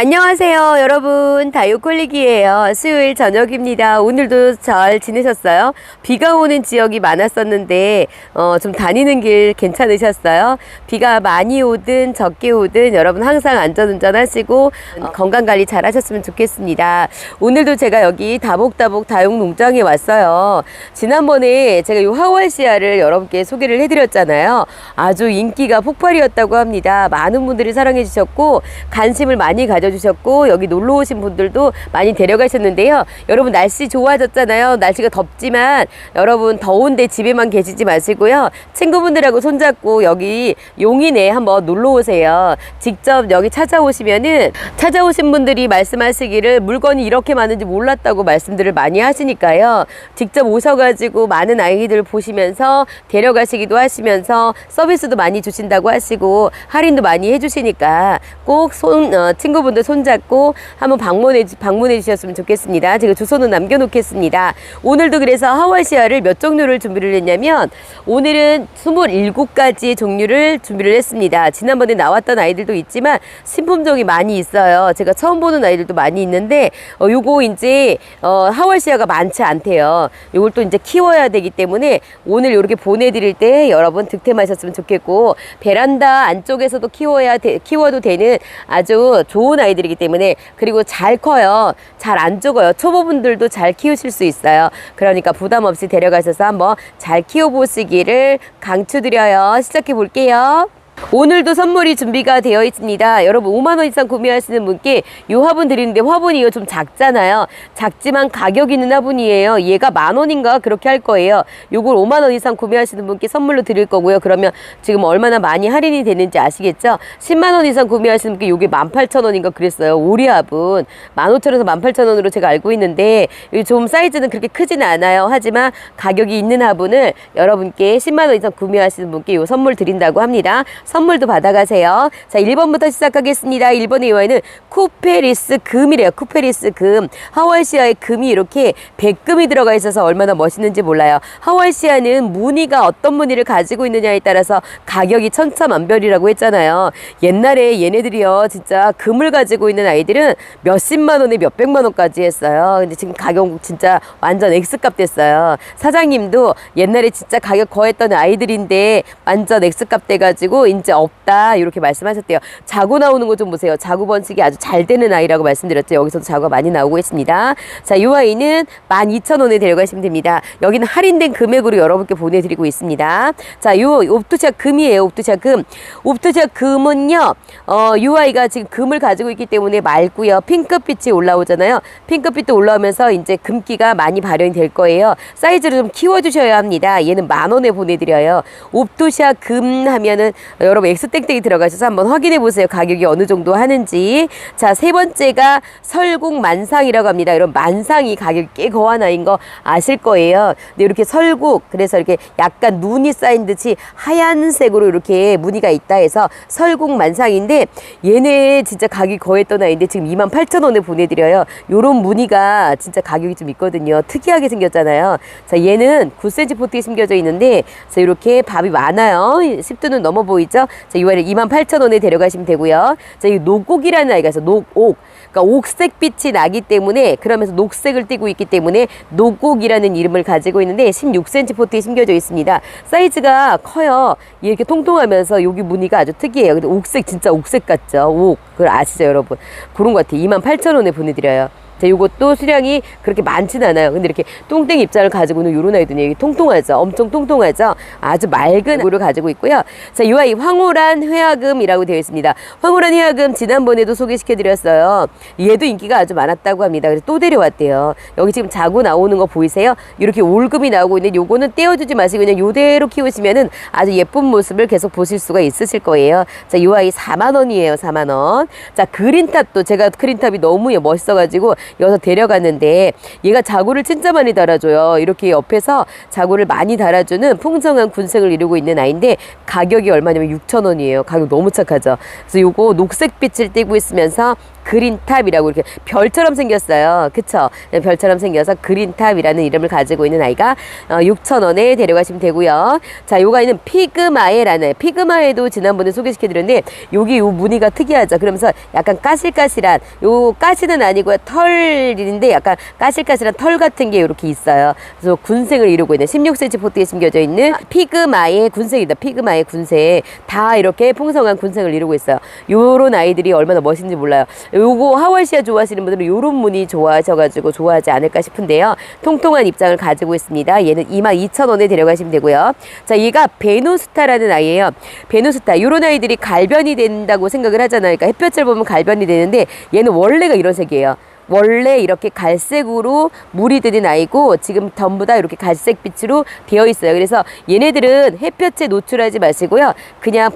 안녕하세요, 여러분. 다육콜릭이에요. 수요일 저녁입니다. 오늘도 잘 지내셨어요? 비가 오는 지역이 많았었는데, 어, 좀 다니는 길 괜찮으셨어요? 비가 많이 오든 적게 오든 여러분 항상 안전운전 하시고 건강 관리 잘 하셨으면 좋겠습니다. 오늘도 제가 여기 다복다복 다육농장에 왔어요. 지난번에 제가 이 하월시아를 여러분께 소개를 해드렸잖아요. 아주 인기가 폭발이었다고 합니다. 많은 분들이 사랑해 주셨고, 관심을 많이 가져 주셨고, 여기 놀러 오신 분들도 많이 데려가셨는데요. 여러분 날씨 좋아졌잖아요. 날씨가 덥지만 여러분 더운데 집에만 계시지 마시고요. 친구분들하고 손잡고 여기 용인에 한번 놀러 오세요. 직접 여기 찾아오시면은 찾아오신 분들이 말씀하시기를 물건이 이렇게 많은지 몰랐다고 말씀들을 많이 하시니까요. 직접 오셔가지고 많은 아이들 보시면서 데려가시기도 하시면서 서비스도 많이 주신다고 하시고 할인도 많이 해주시니까 꼭 손, 어, 친구분들 손잡고 한번 방문해, 주- 방문해 주셨으면 좋겠습니다. 제가 주소는 남겨놓겠습니다. 오늘도 그래서 하와시아를 몇 종류를 준비를 했냐면 오늘은 27가지의 종류를 준비를 했습니다. 지난번에 나왔던 아이들도 있지만 신품종이 많이 있어요. 제가 처음 보는 아이들도 많이 있는데 어, 요거 이제 어, 하월시아가 많지 않대요. 요걸 또 이제 키워야 되기 때문에 오늘 이렇게 보내드릴 때 여러분 득템하셨으면 좋겠고 베란다 안쪽에서도 키워야 돼- 키워도 되는 아주 좋은 아이 들이기 때문에 그리고 잘 커요. 잘 안 죽어요. 초보분들도 잘 키우실 수 있어요. 그러니까 부담 없이 데려가셔서 한번 잘 키워보시기를 강추드려요. 시작해 볼게요. 오늘도 선물이 준비가 되어 있습니다. 여러분 5만 원 이상 구매하시는 분께 이 화분 드리는데 화분이 이거 좀 작잖아요. 작지만 가격 있는 화분이에요. 얘가 만 원인가 그렇게 할 거예요. 요걸 5만 원 이상 구매하시는 분께 선물로 드릴 거고요. 그러면 지금 얼마나 많이 할인이 되는지 아시겠죠? 10만 원 이상 구매하시는 분께 요게 18,000원인가 그랬어요. 오리 화분 15,000원에서 18,000원으로 제가 알고 있는데 이좀 사이즈는 그렇게 크지는 않아요. 하지만 가격이 있는 화분을 여러분께 10만 원 이상 구매하시는 분께 요 선물 드린다고 합니다. 선물도 받아가세요. 자, 1번부터 시작하겠습니다. 1번의 요아이는 쿠페리스 금이래요. 쿠페리스 금. 하와이시아에 금이 이렇게 백금이 들어가 있어서 얼마나 멋있는지 몰라요. 하와이시아는 무늬가 어떤 무늬를 가지고 있느냐에 따라서 가격이 천차만별이라고 했잖아요. 옛날에 얘네들이요. 진짜 금을 가지고 있는 아이들은 몇십만 원에 몇백만 원까지 했어요. 근데 지금 가격 진짜 완전 X값 됐어요. 사장님도 옛날에 진짜 가격 거했던 아이들인데 완전 X값 돼가지고 이제 없다 이렇게 말씀하셨대요. 자구 나오는 거 좀 보세요. 자구 번식이 아주 잘 되는 아이라고 말씀드렸죠. 여기서도 자구가 많이 나오고 있습니다. 자, 이 아이는 12,000원에 데려가시면 됩니다. 여기는 할인된 금액으로 여러분께 보내드리고 있습니다. 자, 요 옵토샤 금이에요. 옵토샤 금. 옵토샤 금은요, 어, 이 아이가 지금 금을 가지고 있기 때문에 맑고요. 핑크빛이 올라오잖아요. 핑크빛도 올라오면서 이제 금기가 많이 발현이 될 거예요. 사이즈를 좀 키워주셔야 합니다. 얘는 만 원에 보내드려요. 옵토샤 금 하면은 여러분 엑스땡땡이 들어가셔서 한번 확인해 보세요. 가격이 어느 정도 하는지. 자, 세 번째가 설국 만상이라고 합니다. 이런 만상이 가격이 꽤 아이인 거 아실 거예요. 근데 이렇게 설국, 그래서 이렇게 약간 눈이 쌓인 듯이 하얀색으로 이렇게 무늬가 있다 해서 설국 만상인데 얘네 진짜 가격이 거했던 아이인데 지금 28,000원에 보내드려요. 요런 무늬가 진짜 가격이 좀 있거든요. 특이하게 생겼잖아요. 자, 얘는 9cm 포트에 심겨져 있는데 자, 이렇게 밥이 많아요. 10도는 넘어 보이죠? 자, 이 아이를 28,000원에 데려가시면 되고요. 자, 이 녹옥이라는 아이가 있어. 녹옥. 그러니까 옥색 빛이 나기 때문에 그러면서 녹색을 띠고 있기 때문에 녹옥이라는 이름을 가지고 있는데 16cm 포트에 심겨져 있습니다. 사이즈가 커요. 이렇게 통통하면서 여기 무늬가 아주 특이해요. 근데 옥색 진짜 옥색 같죠? 옥. 그걸 아시죠, 여러분? 그런 것 같아요. 28,000원에 보내드려요. 자, 요것도 수량이 그렇게 많지는 않아요. 근데 이렇게 똥땡 입자를 가지고 있는 요런 아이들이 통통하죠. 엄청 통통하죠. 아주 맑은 물을 가지고 있고요. 자, 이 아이 황홀한 회화금이라고 되어 있습니다. 황홀한 회화금 지난번에도 소개시켜 드렸어요. 얘도 인기가 아주 많았다고 합니다. 그래서 또 데려왔대요. 여기 지금 자고 나오는 거 보이세요? 이렇게 올금이 나오고 있는데 요거는 떼어주지 마시고 그냥 요대로 키우시면은 아주 예쁜 모습을 계속 보실 수가 있으실 거예요. 자, 이 아이 4만 원이에요. 4만 원. 자, 그린탑도 제가 그린탑이 너무 멋있어 가지고 여기서 데려갔는데 얘가 자구를 진짜 많이 달아줘요. 이렇게 옆에서 자구를 많이 달아주는 풍성한 군생을 이루고 있는 아이인데 가격이 얼마냐면 6,000원이에요. 가격 너무 착하죠. 그래서 요거 녹색빛을 띠고 있으면서 그린탑이라고 이렇게 별처럼 생겼어요. 그쵸? 네, 별처럼 생겨서 그린탑이라는 이름을 가지고 있는 아이가 어, 6,000원에 데려가시면 되고요. 자, 요 아이는 피그마에라는 피그마에도 지난번에 소개시켜드렸는데 여기 요 무늬가 특이하죠. 그러면서 약간 까실까실한 요 까시는 아니고요. 털인데 약간 까실까실한 털 같은 게 이렇게 있어요. 그래서 군생을 이루고 있는 16cm 포트에 심겨져 있는 피그마의 군생이다. 피그마의 군생 다 이렇게 풍성한 군생을 이루고 있어요. 요런 아이들이 얼마나 멋있는지 몰라요. 요거 하월시아 좋아하시는 분들은 요런 무늬 좋아하셔가지고 좋아하지 않을까 싶은데요. 통통한 입장을 가지고 있습니다. 얘는 22,000원에 데려가시면 되고요. 자, 얘가 베누스타라는 아이예요. 베누스타. 요런 아이들이 갈변이 된다고 생각을 하잖아요. 그러니까 햇볕을 보면 갈변이 되는데 얘는 원래가 이런 색이에요. 원래 이렇게 갈색으로 물이 드는 아이고 지금 전부 다 이렇게 갈색빛으로 되어 있어요. 그래서 얘네들은 햇볕에 노출하지 마시고요. 그냥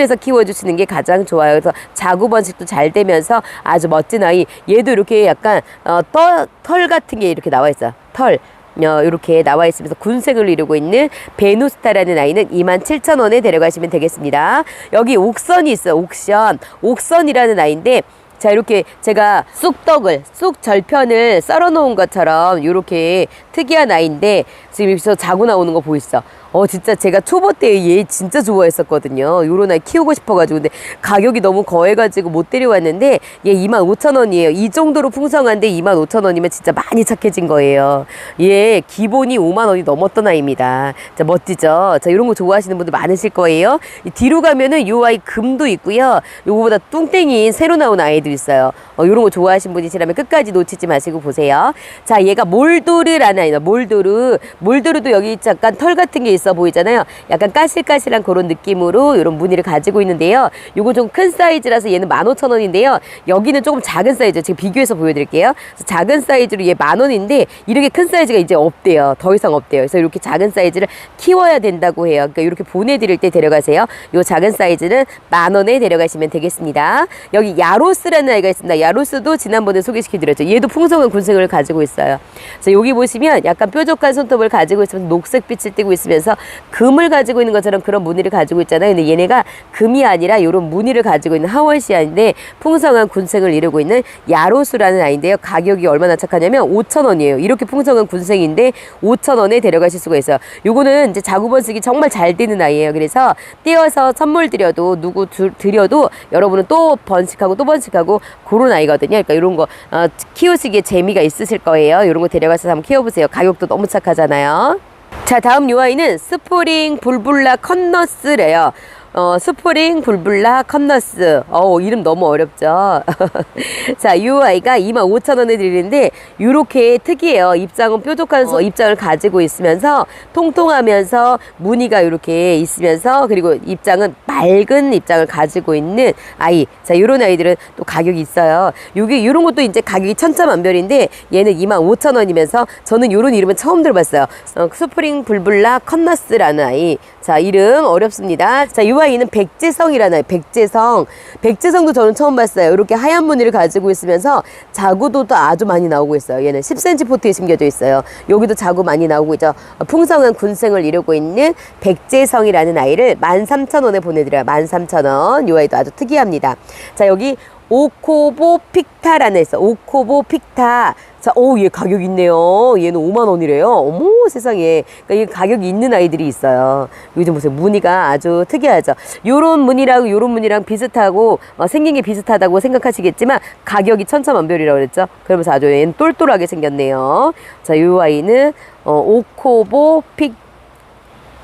해서 키워주시는 게 가장 좋아요. 그래서 자구 번식도 잘 되면서 아주 멋진 아이. 얘도 이렇게 약간 어, 털, 털 같은 게 이렇게 나와 있어요. 털. 어, 이렇게 나와 있으면서 군색을 이루고 있는 베누스타라는 아이는 27,000원에 데려가시면 되겠습니다. 여기 옥선이 있어요. 옥션. 옥선이라는 아이인데 자 이렇게 제가 쑥떡을 쑥 절편을 썰어 놓은 것처럼 이렇게 특이한 아이인데 지금 여기서 자고 나오는 거 보이시죠? 어 진짜 제가 초보 때 얘 진짜 좋아했었거든요. 요런 아이 키우고 싶어가지고 근데 가격이 너무 거해가지고 못 데려왔는데 얘 25,000원이에요. 이 정도로 풍성한데 25,000원이면 진짜 많이 착해진 거예요. 얘 기본이 5만 원이 넘었던 아이입니다. 자 멋지죠? 자 이런 거 좋아하시는 분들 많으실 거예요. 이 뒤로 가면은 요 아이 금도 있고요. 요거보다 뚱땡이인 새로 나온 아이도 있어요. 어, 요런 거 좋아하시는 분이시라면 끝까지 놓치지 마시고 보세요. 자 얘가 몰도르라는 아이다. 몰도르. 몰도르도 여기 잠깐 털 같은 게 있어 보이잖아요. 약간 까실까실한 그런 느낌으로 이런 무늬를 가지고 있는데요. 요거 좀 큰 사이즈라서 얘는 15,000원인데요. 여기는 조금 작은 사이즈. 지금 비교해서 보여드릴게요. 작은 사이즈로 얘 만 원인데 이렇게 큰 사이즈가 이제 없대요. 더 이상 없대요. 그래서 이렇게 작은 사이즈를 키워야 된다고 해요. 그러니까 이렇게 보내드릴 때 데려가세요. 요 작은 사이즈는 만 원에 데려가시면 되겠습니다. 여기 야로스라는 아이가 있습니다. 야로스도 지난번에 소개시켜드렸죠. 얘도 풍성한 군생을 가지고 있어요. 그래서 여기 보시면 약간 뾰족한 손톱을 가지고 있으면서 녹색빛을 띠고 있으면서 금을 가지고 있는 것처럼 그런 무늬를 가지고 있잖아요. 근데 얘네가 금이 아니라 이런 무늬를 가지고 있는 하월시아인데 풍성한 군생을 이루고 있는 야로수라는 아이인데요. 가격이 얼마나 착하냐면 5,000원이에요. 이렇게 풍성한 군생인데 5,000원에 데려가실 수가 있어요. 요거는 이제 자구번식이 정말 잘 되는 아이예요. 그래서 띄어서 선물 드려도 누구 주, 드려도 여러분은 또 번식하고 또 번식하고 그런 아이거든요. 그러니까 이런 거 어, 키우시기에 재미가 있으실 거예요. 이런 거 데려가서 한번 키워보세요. 가격도 너무 착하잖아요. 자, 다음 요 아이는 스프링 불불라 컨너스래요. 어, 스프링 불불라 컨너스. 어, 이름 너무 어렵죠. 자, 이 아이가 25,000원에 드리는데, 요렇게 특이해요. 입장은 뾰족한 소, 입장을 가지고 있으면서, 통통하면서, 무늬가 이렇게 있으면서, 그리고 입장은 맑은 입장을 가지고 있는 아이. 자, 요런 아이들은 또 가격이 있어요. 요게, 요런 것도 이제 가격이 천차만별인데, 얘는 25,000원이면서, 저는 요런 이름은 처음 들어봤어요. 어, 스프링 불불라 컨너스라는 아이. 자, 이름 어렵습니다. 자, 이 아이는 백제성이라는. 백제성. 백제성도 저는 처음 봤어요. 이렇게 하얀 무늬를 가지고 있으면서 자구도도 아주 많이 나오고 있어요. 얘는 10cm 포트에 심겨져 있어요. 여기도 자구 많이 나오고 있죠. 어, 풍성한 군생을 이루고 있는 백제성이라는 아이를 13,000원에 보내드려요. 13,000원. 이 아이도 아주 특이합니다. 자, 여기 오코보 픽타라는 있어. 오코보 픽타. 자, 오, 얘 가격 있네요. 얘는 5만 원이래요. 어머, 세상에. 그러니까 이 가격이 있는 아이들이 있어요. 요즘 보세요. 무늬가 아주 특이하죠. 요런 무늬랑 요런 무늬랑 비슷하고 어, 생긴 게 비슷하다고 생각하시겠지만 가격이 천차만별이라고 그랬죠. 그러면서 아주 얘는 똘똘하게 생겼네요. 자, 요 아이는 어, 오코보 픽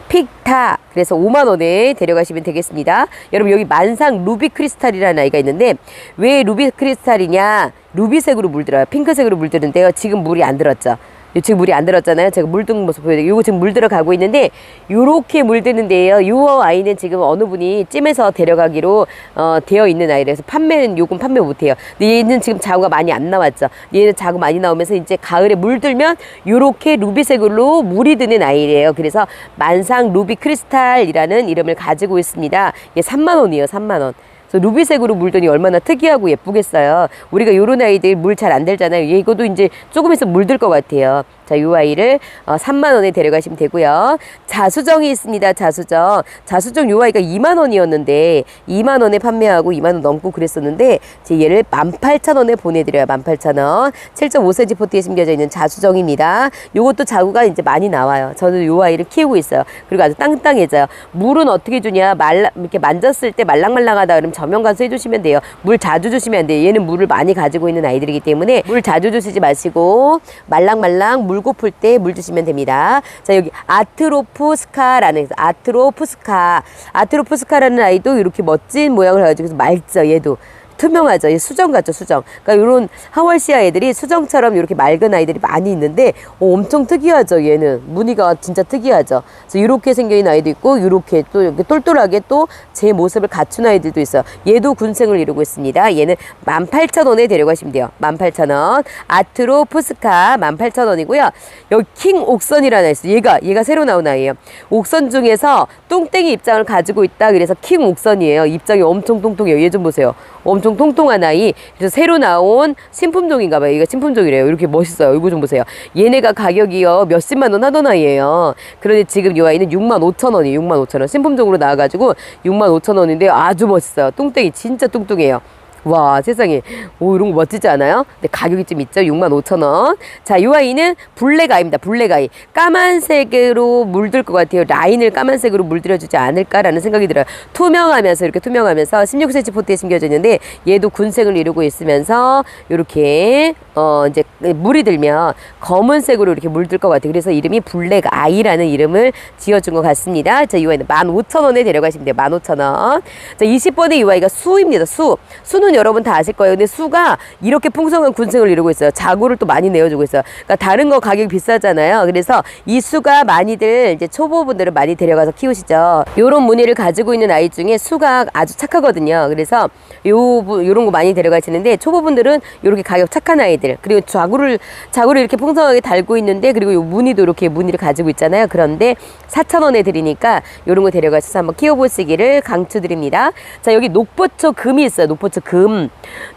픽타 그래서 5만 원에 데려가시면 되겠습니다. 여러분 여기 만상 루비 크리스탈이라는 아이가 있는데 왜 루비 크리스탈이냐? 루비색으로 물들어요. 핑크색으로 물드는데요. 지금 물이 안 들었죠. 요 지금 물이 안 들었잖아요. 제가 물 든 모습 보여드릴게요. 요거 지금 물 들어 가고 있는데 요렇게 물 드는데요. 요 아이는 지금 어느 분이 찜해서 데려가기로 어, 되어 있는 아이라서 판매는 요금 판매 못해요. 근데 얘는 지금 자구가 많이 안 나왔죠. 얘는 자구 많이 나오면서 이제 가을에 물 들면 요렇게 루비색으로 물이 드는 아이래요. 그래서 만상 루비 크리스탈이라는 이름을 가지고 있습니다. 얘 3만 원이에요. 3만 원. 그래서 루비색으로 물더니 얼마나 특이하고 예쁘겠어요. 우리가 요런 아이들 물 잘 안 들잖아요. 이것도 이제 조금 있으면 물들 것 같아요. 자, 요 아이를 어, 3만 원에 데려가시면 되고요. 자수정이 있습니다. 자수정. 자수정 요 아이가 2만 원이었는데 2만 원에 판매하고 2만 원 넘고 그랬었는데 이제 얘를 18,000원에 보내드려요. 18,000원. 7.5cm 포트에 심겨져 있는 자수정입니다. 요것도 자구가 이제 많이 나와요. 저는 요 아이를 키우고 있어요. 그리고 아주 땅땅해져요. 물은 어떻게 주냐? 말라 이렇게 만졌을 때 말랑말랑하다 그러면 저면 가서 해주시면 돼요. 물 자주 주시면 안 돼요. 얘는 물을 많이 가지고 있는 아이들이기 때문에 물 자주 주시지 마시고 말랑말랑 물 고플 때 물 주시면 됩니다. 자 여기 아트로프스카라는 아트로프스카 아트로프스카라는 아이도 이렇게 멋진 모양을 가지고 맑죠. 얘도 투명하죠. 얘 수정 같죠, 수정. 그러니까 이런 하월시아 애들이 수정처럼 이렇게 맑은 아이들이 많이 있는데 어, 엄청 특이하죠. 얘는 무늬가 진짜 특이하죠. 그래서 이렇게 있는 아이도 있고 이렇게 또 이렇게 똘똘하게 또 제 모습을 갖춘 아이들도 있어요. 얘도 군생을 이루고 있습니다. 얘는 18,000원에 데려가시면 돼요. 18,000원. 아트로 푸스카 18,000원이고요. 여기 킹 옥선이라는 아이 있어요. 얘가 얘가 새로 나온 아이예요. 옥선 중에서 똥땡이 입장을 가지고 있다. 그래서 킹 옥선이에요. 입장이 엄청 통통해요. 얘 좀 보세요. 엄청 통통한 아이. 그래서 새로 나온 신품종인가 봐요. 얘가 신품종이래요. 이렇게 멋있어요. 이거 좀 보세요. 얘네가 가격이요. 몇십만 원 하던 아이예요. 그런데 지금 이 아이는 6만 5천 원이에요. 6만 5천 원. 신품종으로 나와가지고 6만 5천 원인데 아주 멋있어요. 똥땡이 진짜 뚱뚱해요. 와 세상에 오 이런 거 멋지지 않아요? 근데 가격이 좀 있죠 6만 5천 원. 자, 이 아이는 블랙 아이입니다. 블랙 아이. 까만색으로 물들 것 같아요. 라인을 까만색으로 물들여주지 않을까라는 생각이 들어요. 투명하면서 이렇게 투명하면서 16cm 포트에 심겨져 있는데 얘도 군색을 이루고 있으면서 이렇게 어 이제 물이 들면 검은색으로 이렇게 물들 것 같아요. 그래서 이름이 블랙 아이라는 이름을 지어준 것 같습니다. 자, 이 아이는 15,000원에 데려가시면 돼요. 15,000원. 자, 20번의 이 아이가 수입니다. 수. 수는 여러분 다 아실 거예요. 근데 수가 이렇게 풍성한 군생을 이루고 있어요. 자구를 또 많이 내어주고 있어요. 그러니까 다른 거 가격이 비싸잖아요. 그래서 이 수가 많이들 이제 초보분들은 많이 데려가서 키우시죠. 요런 무늬를 가지고 있는 아이 중에 수가 아주 착하거든요. 그래서 요, 부- 요런 거 많이 데려가시는데 초보분들은 요렇게 가격 착한 아이들 그리고 자구를 자구를 이렇게 풍성하게 달고 있는데 그리고 요 무늬도 이렇게 무늬를 가지고 있잖아요. 그런데 4,000원에 드리니까 요런 거 데려가셔서 한번 키워보시기를 강추드립니다. 자, 여기 녹보초 금이 있어요. 녹보초 금.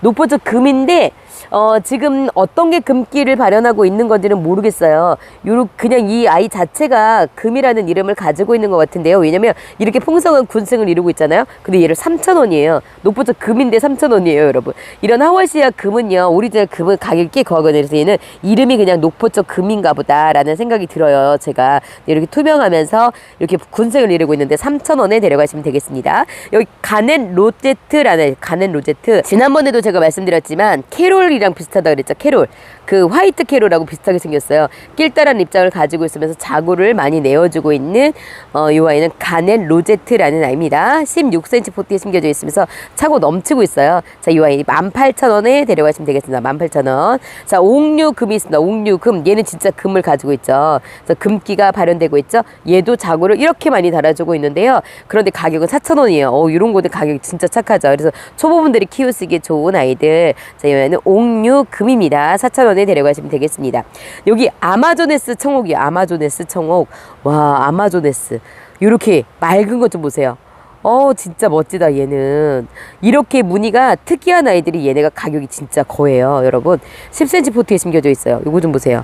녹보초 금인데 어, 지금 어떤 게 금기를 발현하고 있는 건지는 모르겠어요. 요렇 그냥 이 아이 자체가 금이라는 이름을 가지고 있는 것 같은데요. 왜냐면 이렇게 풍성한 군생을 이루고 있잖아요. 근데 얘를 3,000원이에요. 녹보초 금인데 3,000원이에요, 여러분. 이런 하월시아 금은요, 오리지널 금은 가격이 꽤 거거든요. 그래서 얘는 이름이 그냥 녹보초 금인가 보다라는 생각이 들어요. 제가 이렇게 투명하면서 이렇게 군생을 이루고 있는데 3,000원에 데려가시면 되겠습니다. 여기 가넷 로제트라는 가넷 로제트. 지난번에도 제가 말씀드렸지만 캐롤 이랑 비슷하다 그랬죠. 캐롤. 그 화이트 캐롤하고 비슷하게 생겼어요. 낄따란 입장을 가지고 있으면서 자구를 많이 내어주고 있는 어, 이 아이는 가넷 로제트라는 아이입니다. 16cm 포트에 심겨져 있으면서 차고 넘치고 있어요. 자, 이 아이 18,000원에 데려가시면 되겠습니다. 18,000원. 자, 옥류금이 있습니다. 옥류금. 얘는 진짜 금을 가지고 있죠. 그래서 금기가 발현되고 있죠. 얘도 자구를 이렇게 많이 달아주고 있는데요. 그런데 가격은 4,000원이에요. 어, 이런 거는 가격이 진짜 착하죠. 그래서 초보분들이 키우시기에 좋은 아이들. 자, 이 아이는 옥류금입니다. 4,000원에 데려가시면 되겠습니다. 여기 아마조네스 청옥이요. 아마조네스 청옥. 와, 아마조네스. 이렇게 맑은 것 좀 보세요. 어, 진짜 멋지다, 얘는. 이렇게 무늬가 특이한 아이들이 얘네가 가격이 진짜 거예요, 여러분. 10cm 포트에 심겨져 있어요. 이거 좀 보세요.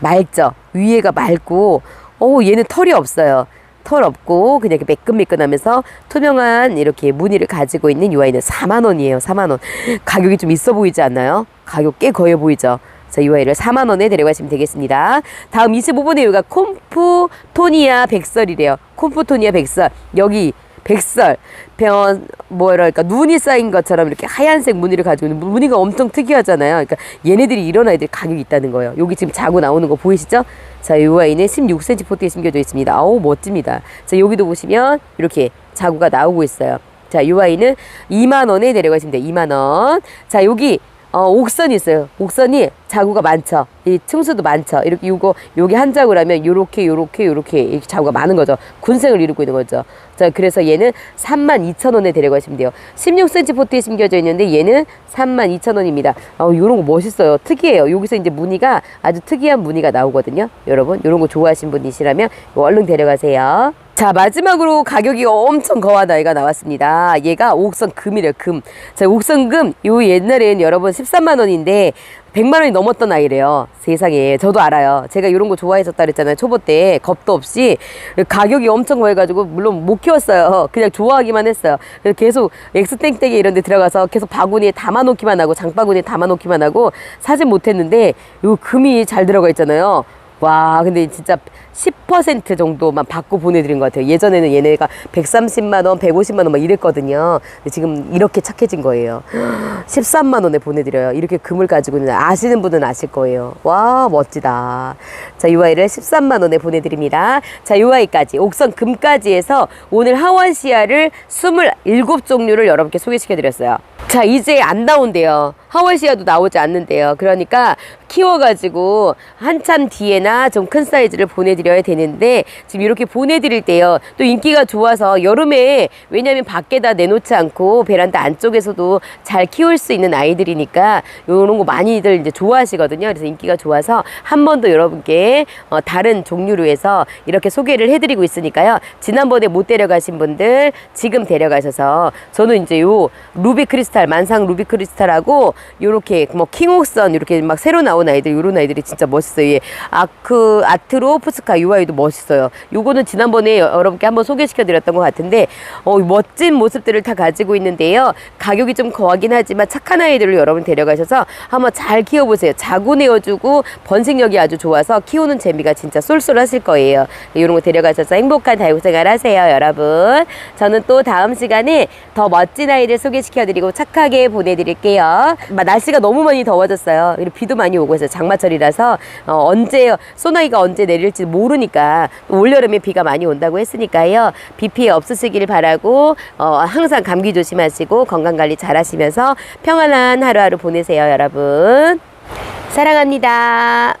맑죠? 위에가 맑고, 어, 얘는 털이 없어요. 털 없고, 그냥 이렇게 매끈매끈하면서 투명한 이렇게 무늬를 가지고 있는 이 아이는 4만원이에요, 4만원. 가격이 좀 있어 보이지 않나요? 가격 꽤 거해 보이죠? 자, 이 아이를 4만 원에 데려가시면 되겠습니다. 다음 25번에 여기가 콤프토니아 백설이래요. 콤프토니아 백설. 여기 백설. 변 뭐랄까 눈이 쌓인 것처럼 이렇게 하얀색 무늬를 가지고 있는 무늬가 엄청 특이하잖아요. 그러니까 얘네들이 이런 아이들이 가격이 있다는 거예요. 여기 지금 자고 나오는 거 보이시죠? 자, 이 아이는 16cm 포트에 심겨져 있습니다. 아우 멋집니다. 자, 여기도 보시면 이렇게 자구가 나오고 있어요. 자, 이 아이는 2만 원에 데려가시면 돼요. 2만 원. 자, 여기 어, 옥선이 있어요. 옥선이 자구가 많죠. 이 층수도 많죠. 이렇게 요거 요게 한 자구라면 요렇게 요렇게 요렇게 이렇게 자구가 많은 거죠. 군생을 이루고 있는 거죠. 자, 그래서 얘는 32,000원에 데려가시면 돼요. 16cm 포트에 심겨져 있는데 얘는 32,000원입니다. 어, 요런 거 멋있어요. 특이해요. 여기서 이제 무늬가 아주 특이한 무늬가 나오거든요. 여러분, 요런 거 좋아하시는 분이시라면 얼른 데려가세요. 자 마지막으로 가격이 엄청 거한 아이가 나왔습니다. 얘가 옥선 금이래요 금. 자 옥선 금요 옛날엔 여러분 13만 원인데 100만 원이 넘었던 아이래요. 세상에 저도 알아요. 제가 이런 거 좋아했었다 그랬잖아요. 초보 때 겁도 없이 가격이 엄청 거해가지고 물론 못 키웠어요. 그냥 좋아하기만 했어요. 그래서 계속 엑스땡땡에 이런 데 들어가서 계속 바구니에 담아놓기만 하고 장바구니에 담아놓기만 하고 사진 못했는데 요 금이 잘 들어가 있잖아요. 와, 근데 진짜 10% 정도만 받고 보내드린 것 같아요. 예전에는 얘네가 130만원, 150만원 막 이랬거든요. 근데 지금 이렇게 착해진 거예요. 13만원에 보내드려요. 이렇게 금을 가지고는 아시는 분은 아실 거예요. 와, 멋지다. 자, 이 아이를 13만원에 보내드립니다. 자, 이 아이까지, 옥선 금까지 해서 오늘 하원시아를 27종류를 여러분께 소개시켜 드렸어요. 자, 이제 안 나온대요. 하원시아도 나오지 않는데요. 그러니까 키워가지고 한참 뒤에나 좀 큰 사이즈를 보내드려야 되는데 지금 이렇게 보내드릴 때요. 또 인기가 좋아서 여름에 왜냐면 밖에다 내놓지 않고 베란다 안쪽에서도 잘 키울 수 있는 아이들이니까 요런 거 많이들 이제 좋아하시거든요. 그래서 인기가 좋아서 한 번 더 여러분께 어, 다른 종류로 해서 이렇게 소개를 해드리고 있으니까요. 지난번에 못 데려가신 분들 지금 데려가셔서 저는 이제 요 루비 크리스탈 만상 루비 크리스탈하고 요렇게 뭐 킹옥선 이렇게 막 새로 나온 아이들 요런 아이들이 진짜 멋있어요. 예. 아크 아트로 푸스카 요 아이도 멋있어요. 요거는 지난번에 여- 여러분께 한번 소개시켜 드렸던 것 같은데 어, 멋진 모습들을 다 가지고 있는데요. 가격이 좀 거하긴 하지만 착한 아이들을 여러분 데려가셔서 한번 잘 키워보세요. 자고 내어주고 번식력이 아주 좋아서 키우는 재미가 진짜 쏠쏠하실 거예요. 이런 거 데려가셔서 행복한 다육생활 하세요, 여러분. 저는 또 다음 시간에 더 멋진 아이들 소개시켜 드리고 착하게 보내드릴게요. 막 날씨가 너무 많이 더워졌어요. 비도 많이 오고 해서 장마철이라서 어, 언제 소나기가 언제 내릴지 모르니까 또 올여름에 비가 많이 온다고 했으니까요. 비 피해 없으시길 바라고 어, 항상 감기 조심하시고 건강 관리 잘 하시면서 평안한 하루하루 보내세요, 여러분. 사랑합니다.